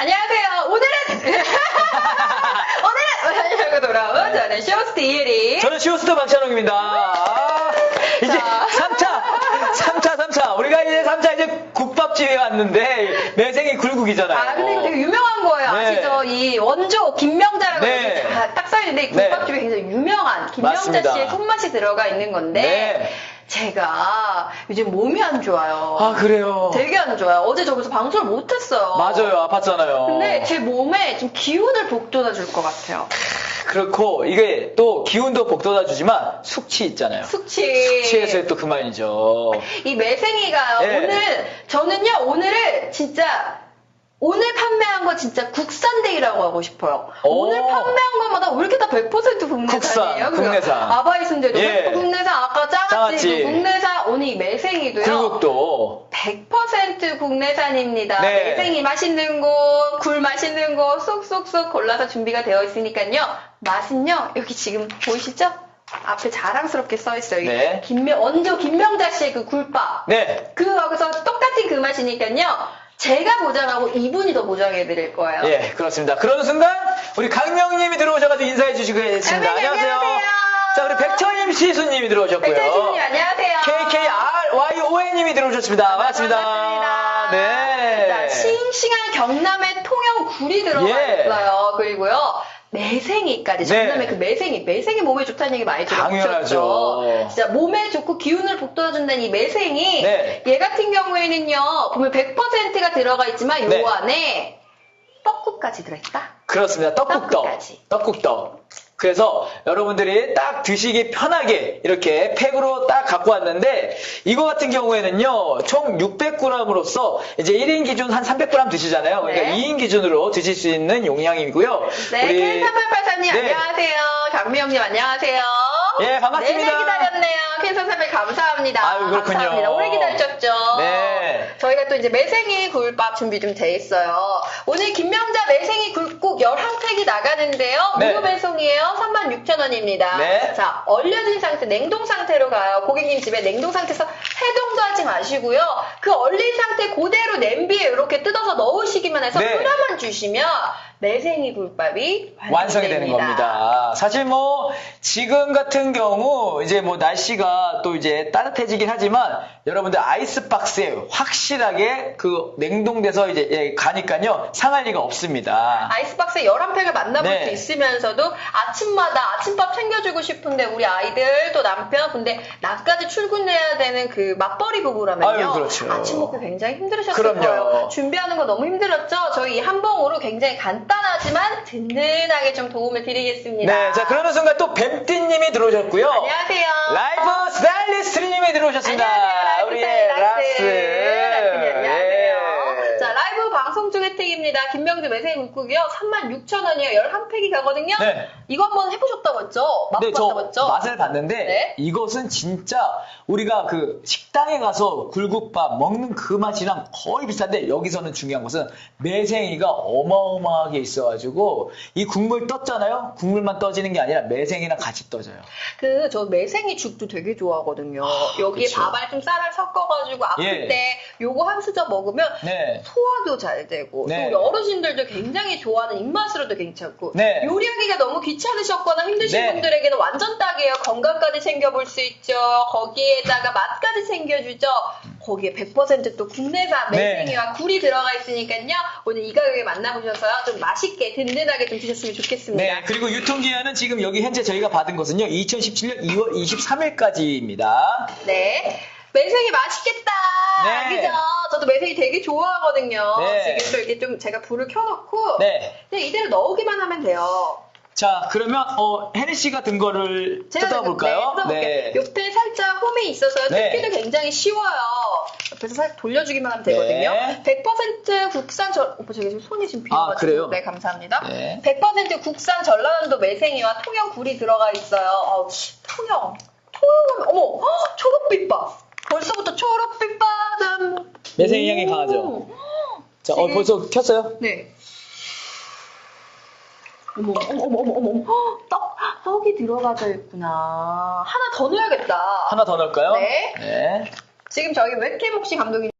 안녕하세요. 오늘은 오늘은 오늘하고 돌아온 저는 쇼스트 이혜리. 저는 시오스터 박찬웅입니다. 아, 이제 자. 3차, 3차, 3차. 우리가 이제 3차 이제 국밥집에 왔는데 매생이 굴국이잖아요. 아 근데 되게 유명한 거예요. 네. 아시죠? 이 원조 김명자라고 네. 이렇게 다- 딱 써있는데 이 네. 국밥집에 굉장히 유명한 김명자 맞습니다. 씨의 손맛이 들어가 있는 건데 네. 제가 요즘 몸이 안 좋아요. 아, 그래요? 되게 안 좋아요. 어제 저기서 방송을 못했어요. 맞아요. 아팠잖아요. 근데 제 몸에 좀 기운을 북돋아 줄 것 같아요. 그렇고 이게 또 기운도 복돋아 주지만 숙취 있잖아요. 숙취. 숙취해서 또 그만이죠. 이 매생이가요. 네. 오늘 저는요 오늘은 진짜 오늘 판매한 거 진짜 국산데이라고 하고 싶어요. 오. 오늘 판매한 것마다 왜 이렇게 다 100% 국내산이에요? 국산, 국내산. 아바이순대도 예. 국내산, 장아찌. 장아찌도 국내산, 이 매생이도요. 굴국도 100% 국내산입니다. 네. 매생이 맛있는 거, 굴 맛있는 거 쏙쏙쏙 골라서 준비가 되어 있으니까요. 맛은요, 여기 지금 보이시죠? 앞에 자랑스럽게 써 있어요. 네. 김명, 원조 김명자 씨의 그 굴밥. 네. 그, 거기서 똑같은 그 맛이니까요. 제가 보장하고 이분이 더 보장해 드릴 거예요. 예, 그렇습니다. 그런 순간 우리 강명님이 들어오셔가지고 인사해 주시고 계십니다. 안녕하세요. 자, 그리고 백천임 시수님이 들어오셨고요. 백철수님 안녕하세요. KKRYON님이 들어오셨습니다. 반갑습니다. 반갑습니다. 네. 자, 싱싱한 경남의 통영 굴이 들어가 예. 있어요. 그리고요. 매생이까지 네. 전남의 그 매생이 매생이 몸에 좋다는 얘기 많이? 당연하죠. 진짜 몸에 좋고 기운을 북돋아준다는 이 매생이 네. 얘 같은 경우에는요 보면 100%가 들어가 있지만 요 네. 안에 떡국까지 들어있다. 그렇습니다. 떡국떡. 떡국떡. 그래서 여러분들이 딱 드시기 편하게 이렇게 팩으로 딱 갖고 왔는데 이거 같은 경우에는요 총 600g으로서 이제 1인 기준 한 300g 드시잖아요. 그러니까 네. 2인 기준으로 드실 수 있는 용량이고요. 네, 캔3883님 네. 안녕하세요. 강미영님 안녕하세요. 예, 반갑습니다. 네네 기다렸네요. 캔38 감사합니다. 아유, 그렇군요. 감사합니다. 오래 기다리셨죠? 네. 저희가 또 이제 매생이 굴밥 준비 좀 돼 있어요. 오늘 김명자 매생이 굴국 11팩이 나가는데요. 네. 무료 배송이에요. 36,000원입니다. 네. 자, 얼려진 상태, 냉동 상태로 가요. 고객님 집에 냉동 상태에서 해동도 하지 마시고요. 그 얼린 상태 그대로 냄비에 이렇게 뜯어서 넣으시기만 해서 네. 끓여만 주시면 매생이 굴밥이 완성이 되는 됩니다. 겁니다. 사실 뭐 지금 같은 경우 이제 뭐 날씨가 또 이제 따뜻해지긴 하지만 여러분들 아이스박스에 확실하게 그 냉동돼서 이제 예, 가니까요 상할 리가 없습니다. 아이스박스에 11팩을 만나볼 네. 수 있으면서도 아침마다 아침밥 챙겨주고 싶은데 우리 아이들 또 남편 근데 낮까지 출근해야 되는 그 맞벌이 부부라면요. 아유, 그렇죠. 아침 먹기 굉장히 힘들으셨을 그럼요. 거예요. 준비하는 거 너무 힘들었죠? 저희 이 한봉으로 굉장히 간 단하지만 든든하게 좀 도움을 드리겠습니다. 네, 자 그러는 순간 또 뱀띠님이 들어오셨고요. 안녕하세요. 라이프 스타일리스트님이 들어오셨습니다. 안녕하세요. 우리 라이프 락스. 스타일 라스님 안녕하세요. 예. 자, 라이브 방송 중혜 택입니다. 김명주 매생이 굴국이요. 36,000원이에요. 11팩이 가거든요. 네. 이거 한번 해보셨다고 했죠? 네, 저 맛봤다고 했죠? 맛을 봤는데 네. 이것은 진짜 우리가 그 식당에 가서 굴국밥 먹는 그 맛이랑 거의 비슷한데 여기서는 중요한 것은 매생이가 어마어마하게 있어가지고 이 국물 떴잖아요. 국물만 떠지는 게 아니라 매생이랑 같이 떠져요. 그, 저 매생이 죽도 되게 좋아하거든요. 여기에 그쵸. 밥알 좀 쌀알 섞어가지고 아플 예. 때 요거 한 수저 먹으면 네. 소화도 잘 되고 네. 또 어르신들도 굉장히 좋아하는 입맛으로도 괜찮고 네. 요리하기가 너무 귀찮으셨거나 힘드신 네. 분들에게는 완전 딱이에요. 건강까지 챙겨볼 수 있죠. 거기에다가 맛까지 챙겨주죠. 거기에 100%또 국내산 네. 매생이와 굴이 들어가 있으니까요. 오늘 이 가격에 만나보셔서요. 좀 맛있게 든든하게 좀 드셨으면 좋겠습니다. 네, 그리고 유통기한은 지금 여기 현재 저희가 받은 것은요, 2017년 2월 23일까지입니다. 네. 매생이 맛있겠다. 네. 그죠? 저도 매생이 되게 좋아하거든요. 네. 지금 또 이렇게 좀 제가 불을 켜놓고 네. 그냥 이대로 넣기만 하면 돼요. 자, 그러면, 어, 혜리 씨가 든 거를 뜯어볼까요? 네, 뜯어볼게요. 옆에 살짝 홈이 있어서요. 네. 뜯기도 굉장히 쉬워요. 옆에서 살짝 돌려주기만 하면 되거든요. 네. 100% 국산 전, 오빠 제가 지금 손이 지금 비어가지고. 아, 그래요? 네, 감사합니다. 네. 100% 국산 전라남도 매생이와 통영 굴이 들어가 있어요. 어우, 통영. 통영, 어머, 헉, 초록빛밥. 벌써부터 초록빛 바람. 매생이 향이 오. 강하죠? 자, 어, 벌써 켰어요? 네. 어머, 어머, 어머, 어머, 어머, 헉, 떡, 떡이 들어가져 있구나. 하나 더 넣어야겠다. 하나 더 넣을까요? 네. 네. 지금 저희 웹캠 혹시 감독님